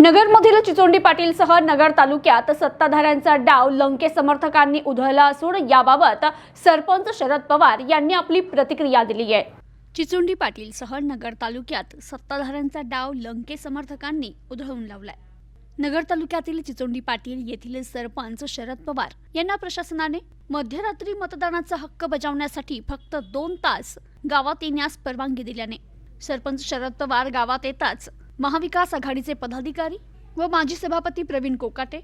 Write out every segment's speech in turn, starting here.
नगरमधील चिचोंडी पाटीलसह नगर तालुक्यात सत्ताधाऱ्यांचा डाव लंके समर्थकांनी उधळला असून याबाबत सरपंच शरद पवार यांनी आपली प्रतिक्रिया दिली आहे. चिचोंडी पाटीलसह नगर तालुक्यात सत्ताधाऱ्यांचा डाव लंके समर्थकांनी उधळून लावलाय. नगर तालुक्यातील चिचोंडी पाटील येथील सरपंच शरद पवार यांना प्रशासनाने मध्यरात्री मतदानाचा हक्क बजावण्यासाठी फक्त दोन तास गावात येण्यास परवानगी दिल्याने सरपंच शरद पवार गावात येताच महाविकास आघाडीचे पदाधिकारी व माजी सभापती प्रवीण कोकाटे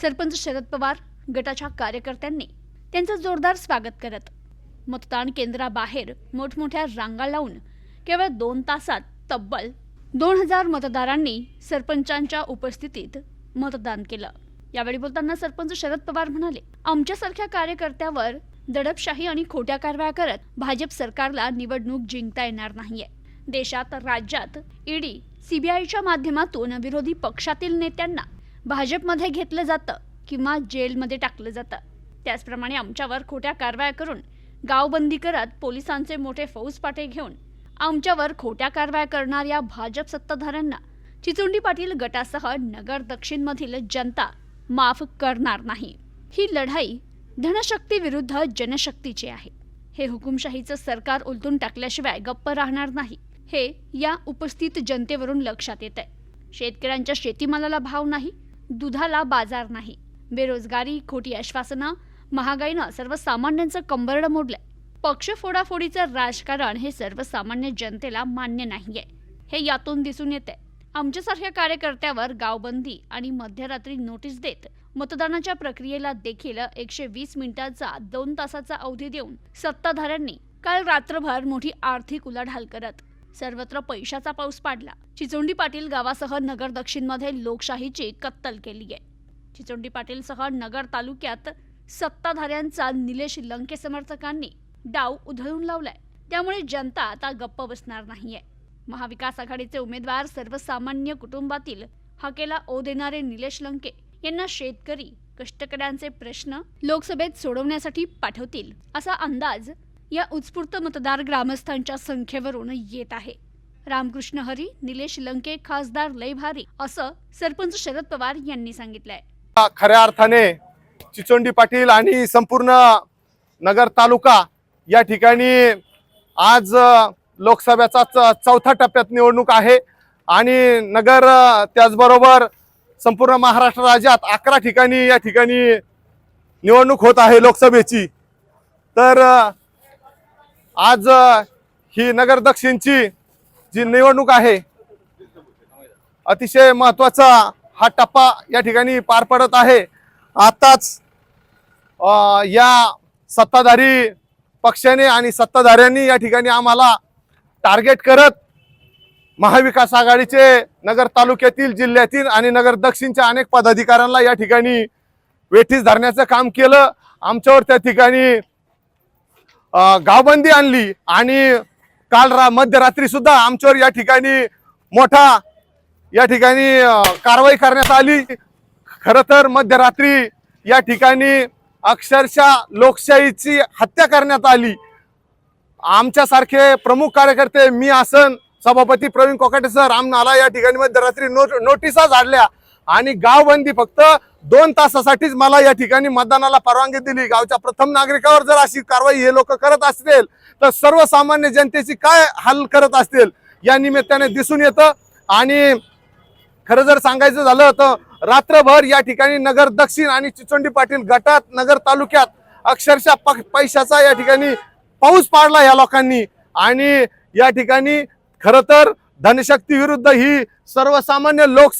सरपंच शरद पवार गटाच्या कार्यकर्त्यांनी त्यांचं जोरदार स्वागत करत मतदान केंद्राबाहेर मोठमोठ्या रांगा लावून केवळ दोन तासात तब्बल दोन हजार मतदारांनी सरपंचांच्या उपस्थितीत मतदान केलं. यावेळी बोलताना सरपंच शरद पवार म्हणाले आमच्यासारख्या कार्यकर्त्यावर दडपशाही आणि खोट्या कारवाया करत भाजप सरकारला निवडणूक जिंकता येणार नाहीये. देशात राज्यात ईडी सीबीआयच्या माध्यमातून विरोधी पक्षातील नेत्यांना भाजपमध्ये घेतलं जातं किंवा जेलमध्ये टाकलं जातं. त्याचप्रमाणे आमच्यावर खोट्या कारवाया करून गावबंदी करत पोलिसांचे मोठे फौजपाटे घेऊन आमच्यावर खोट्या कारवाया करणाऱ्या भाजप सत्ताधाऱ्यांना चिचुंडी पाटील गटासह नगर दक्षिणमधील जनता माफ करणार नाही. ही लढाई धनशक्ती विरुद्ध जनशक्तीची आहे. हे हुकुमशाहीचं सरकार उलटून टाकल्याशिवाय गप्प राहणार नाही. हे या उपस्थित जनतेवरून लक्षात येत आहे शेतकऱ्यांच्या शेतीमालाला भाव नाही दुधाला बाजार नाही. बेरोजगारी खोटी आश्वासनं महागाईनं सर्वसामान्यांचं कंबरडं मोडलंय. पक्ष फोडाफोडीचं राजकारण हे सर्वसामान्य जनतेला मान्य नाहीये. हे यातून दिसून येते आमच्यासारख्या कार्यकर्त्यावर गावबंदी आणि मध्यरात्री नोटीस देत मतदानाच्या प्रक्रियेला देखील एकशे वीस मिनिटांचा दोन तासाचा अवधी देऊन सत्ताधाऱ्यांनी काल रात्रभर मोठी आर्थिक उलाढाल करत सर्वत्र पैशाचा पाऊस पाडला. चिचोंडी पाटील गावासह नगर दक्षिणमध्ये लोकशाहीची कत्तल केली आहे. चिचोंडी पाटीलसह नगर तालुक्यात सत्ताधाऱ्यांचा निलेश लंके समर्थकांनी डाव उधळून लावलाय. त्यामुळे जनता आता गप्प बसणार नाहीये. महाविकास आघाडीचे उमेदवार सर्वसामान्य कुटुंबातील हाकेला ओ देणारे निलेश लंके यांना शेतकरी कष्टकऱ्यांचे प्रश्न लोकसभेत सोडवण्यासाठी पाठवतील असा अंदाज या उत्स्फूर्त मतदार ग्रामस्थांच्या संख्येवरून येत आहे. रामकृष्ण हरी निलेश लंके खासदार लय भारी असं सरपंच शरद पवार यांनी सांगितलंय. खऱ्या अर्थाने चिचोंडी पाटील आणि संपूर्ण नगर तालुका या ठिकाणी आज लोकसभेचा च- टप्प्यात निवडणूक आहे आणि नगर त्याचबरोबर संपूर्ण महाराष्ट्र राज्यात अकरा ठिकाणी या ठिकाणी निवडणूक होत आहे लोकसभेची. तर आज ही नगर दक्षिणची जी निवडणूक आहे अतिशय महत्त्वाचा हा टप्पा या ठिकाणी पार पडत आहे. आताच या सत्ताधारी पक्षाने आणि सत्ताधाऱ्यांनी या ठिकाणी आम्हाला टार्गेट करत महाविकास आघाडीचे नगर तालुक्यातील जिल्ह्यातील आणि नगर दक्षिणच्या अनेक पदाधिकाऱ्यांना या ठिकाणी वेठीस धरण्याचं काम केलं. आमच्यावर त्या ठिकाणी गावबंदी आणली आणि काल रा मध्यरात्री सुद्धा आमच्यावर या ठिकाणी मोठा या ठिकाणी कारवाई करण्यात आली. खरं तर मध्यरात्री या ठिकाणी अक्षरशः लोकशाहीची हत्या करण्यात आली. आमच्यासारखे प्रमुख कार्यकर्ते मी आसन सभापती प्रवीण कोकाटे सर आम्हाला या ठिकाणी मध्यरात्री नोट नोटिसा झाडल्या. आणि गावबंदी फक्त दोन तासासाठीच मला या ठिकाणी मतदानाला परवानगी दिली. गावच्या प्रथम नागरिकावर जर अशी कारवाई हे लोक करत असतील तर सर्वसामान्य जनतेची काय हाल करत असतील या निमित्ताने दिसून येतं. आणि खरं जर सांगायचं झालं तर रात्रभर या ठिकाणी नगर दक्षिण आणि चिचोंडी पाटील गटात नगर तालुक्यात अक्षरशः प- पैशाचा या ठिकाणी पाऊस पाडला या लोकांनी. आणि या ठिकाणी खरं तर धनशक्ती विरुद्ध ही सर्वसामान्य लोक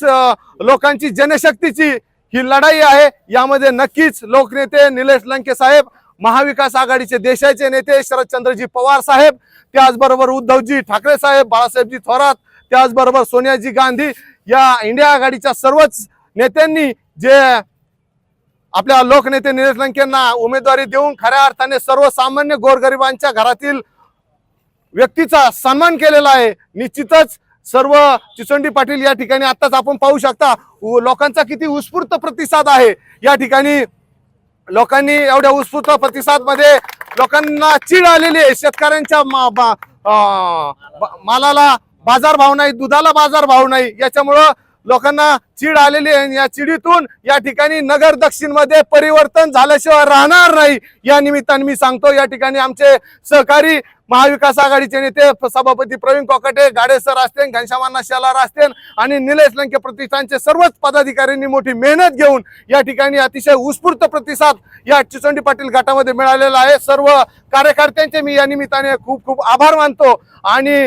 लोकांची जनशक्तीची ही लढाई आहे. यामध्ये नक्कीच लोकनेते निलेश लंके साहेब महाविकास आघाडीचे देशाचे नेते शरदचंद्रजी पवार साहेब त्याचबरोबर उद्धवजी ठाकरे साहेब बाळासाहेबजी थोरात त्याचबरोबर सोनियाजी गांधी या इंडिया आघाडीच्या सर्वच नेत्यांनी जे आपल्या लोकनेते निलेश लंकेंना उमेदवारी देऊन खऱ्या अर्थाने सर्वसामान्य गोरगरिबांच्या घरातील व्यक्तीचा सन्मान केलेला आहे. निश्चितच सर्व चिचंडी पाटील या ठिकाणी आताच आपण पाहू शकता. लोकांचा किती उत्स्फूर्त प्रतिसाद आहे. या ठिकाणी लोकांनी एवढ्या उत्स्फूर्त प्रतिसादमध्ये लोकांना चीड आलेली आहे. शेतकऱ्यांच्या मा- बा- मालाला बाजार भाव नाही दुधाला बाजार भाव नाही. याच्यामुळं लोकांना चीड आलेली आहे या चिडीतून या ठिकाणी नगर दक्षिणमध्ये परिवर्तन झाल्याशिवाय राहणार नाही. या निमित्ताने मी सांगतो या ठिकाणी आमचे सहकारी महाविकास आघाडीचे नेते सभापती प्रवीण कोकाटे गाडेसर असतील घनश्यामांना शेलार असतील आणि निलेश लंके प्रतिष्ठानचे सर्वच पदाधिकाऱ्यांनी मोठी मेहनत घेऊन या ठिकाणी अतिशय उत्स्फूर्त प्रतिसाद या चिचोंडी पाटील गटामध्ये मिळालेला आहे. सर्व कार्यकर्त्यांचे मी या निमित्ताने खूप खूप आभार मानतो. आणि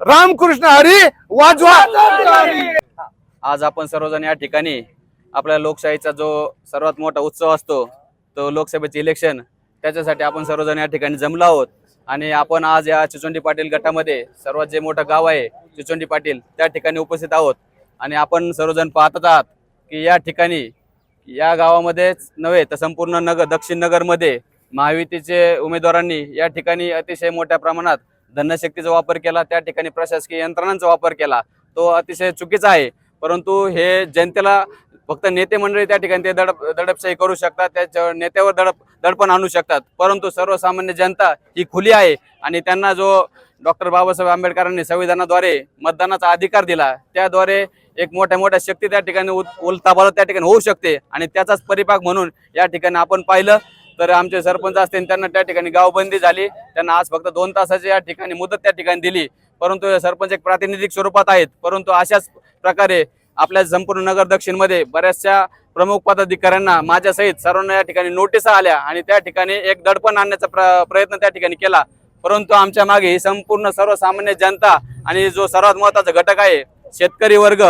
रामकृष्ण हरी वाजवा. आज आपण सर्वजण या ठिकाणी आपल्या लोकशाहीचा जो सर्वात मोठा उत्सव असतो तो लोकसभेचे इलेक्शन त्याच्यासाठी आपण सर्वजण या ठिकाणी जमलो आहोत. आणि आपण आज या चिचोंडी पाटील गटामध्ये सर्वात जे मोठं गाव आहे चिचोंडी पाटील त्या ठिकाणी उपस्थित आहोत. आणि आपण सर्वजण पाहतच आहात की या ठिकाणी या गावामध्येच नव्हे तर संपूर्ण नगर दक्षिण नगरमध्ये महायुतीचे उमेदवारांनी या ठिकाणी अतिशय मोठ्या प्रमाणात धनशक्तीचा वापर केला त्या ठिकाणी प्रशासकीय यंत्रणांचा वापर केला. तो अतिशय चुकीचा आहे. परंतु हे जनतेला फक्त नेते मंडळी त्या ठिकाणी ते दडप दडपशाही करू शकतात त्याच्या नेत्यावर दडप दडपण आणू शकतात. परंतु सर्वसामान्य जनता ही खुली आहे आणि त्यांना जो डॉक्टर बाबासाहेब आंबेडकरांनी संविधानाद्वारे मतदानाचा अधिकार दिला त्याद्वारे एक मोठ्या मोठ्या शक्ती त्या ठिकाणी उलताबाला त्या ठिकाणी होऊ शकते आणि त्याचाच परिपाक म्हणून या ठिकाणी आपण पाहिलं. तर आमचे सरपंच असतील त्यांना त्या ठिकाणी गावबंदी झाली. त्यांना आज फक्त दोन तासाची या ठिकाणी मुदत त्या ठिकाणी दिली. परंतु हे सरपंच एक प्रातिनिधिक स्वरूपात आहेत. परंतु अशाच प्रकारे आपल्या संपूर्ण नगर दक्षिणमध्ये बऱ्याचशा प्रमुख पदाधिकाऱ्यांना माझ्यासहित सर्वांना या ठिकाणी नोटिसा आल्या आणि त्या ठिकाणी एक दडपण आणण्याचा प्रयत्न त्या ठिकाणी केला. परंतु आमच्या मागे ही संपूर्ण सर्वसामान्य जनता आणि जो सर्वात महत्त्वाचा घटक आहे शेतकरी वर्ग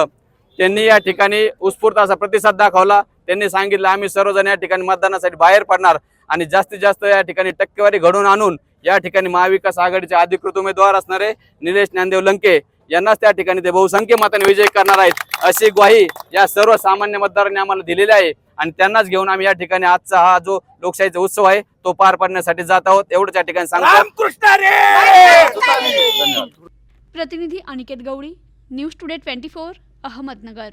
त्यांनी या ठिकाणी उत्स्फूर्त असा प्रतिसाद दाखवला. त्यांनी सांगितलं आम्ही सर्वजण या ठिकाणी मतदानासाठी बाहेर पडणार आणि जास्तीत जास्त या ठिकाणी टक्केवारी घडवून आणून या ठिकाणी महाविकास आघाडीचे अधिकृत उमेदवार असणारे निलेश ज्ञानदेव लंके यांनाच त्या ठिकाणी ते बहुसंख्य मताने विजय करणार आहेत. अशी ग्वाही या सर्व सामान्य मतदारांनी आम्हाला दिलेली आहे. आणि त्यांनाच घेऊन आम्ही या ठिकाणी आजचा हा जो लोकशाहीचा उत्सव आहे तो पार पाडण्यासाठी जात आहोत. एवढंच या ठिकाणी सांगतो. प्रतिनिधी Aniket Gawali news today twenty four Ahmednagar.